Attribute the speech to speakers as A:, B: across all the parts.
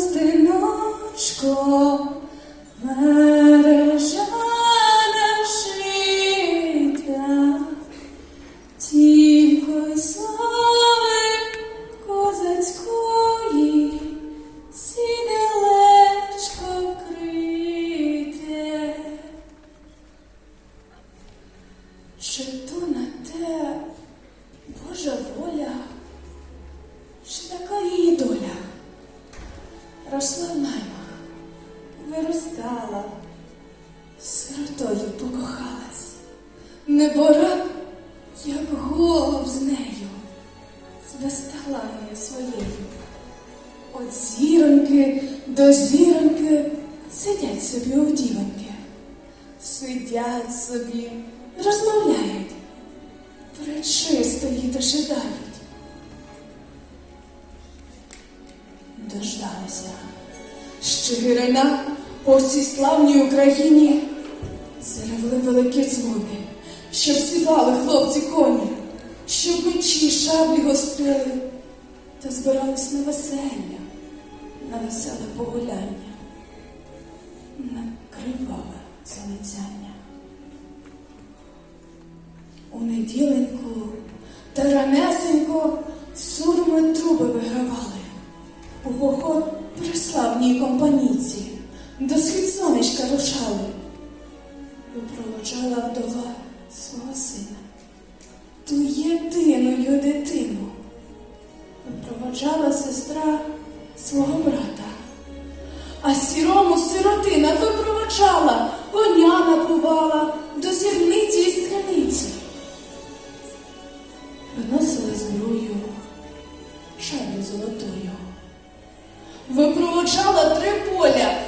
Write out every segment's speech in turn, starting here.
A: хустиночко, мережа нашита, тільки слави козацької, сіделечко крите. Чи Росла в наймах, виростала, сиротою покохалась, неборак, як голуб з нею, звестала нею своєю. От зіроньки до зіроньки сидять собі у дівоньки, сидять собі, розмовляють, пречисто її дожидають. Дождалися, що Гирина по всій славній Україні заревли великі дзвони, щоб сідали хлопці коні, щоб мечі шаблі гострили та збирались на веселля, на веселе погуляння, на криваве залицяння. У неділеньку та ранесенько сурми труби вигравали. У поход при славній компаніці до схід сонечка рушали. Випроводжала вдова свого сина, ту єдиною дитину. Випроводжала сестра свого брата, а сірому сиротина випроводжала, коня напувала до зірниці і скриниці. Виносили зброю, шаблю Випроводжала три поля,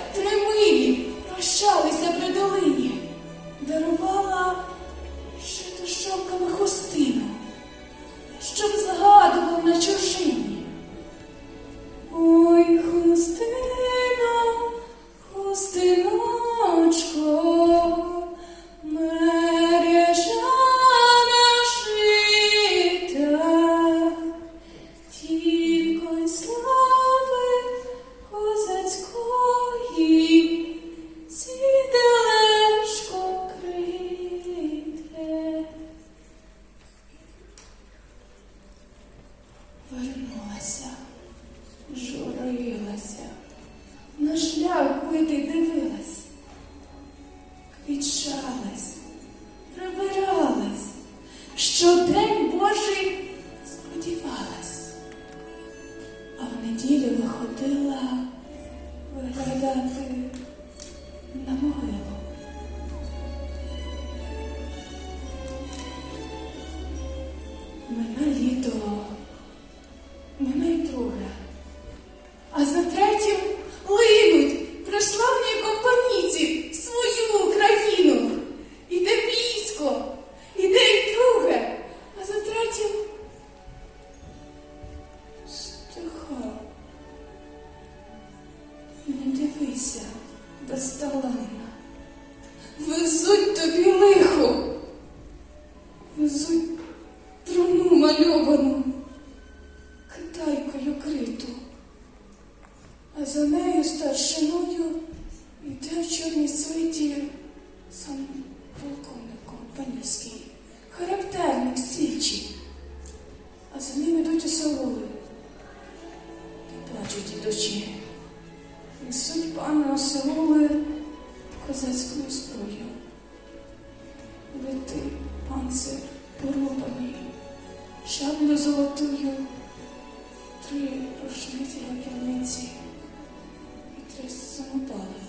A: шлях битий дивилась, квітчалась, прибиралась, щодень Божий сподівалась, а в неділю виходила виглядати на могилу. Мене літо, безталанна. Везуть тобі лихо, везуть труну мальовану, китайкою криту, а за нею старшиною йде в чорній свиті сам полковник компанійський, характерник січі, а за ним ідуть осавули. Та Анцир порубаний, шаблю золотую, три рушниці гапівниці і три самопали.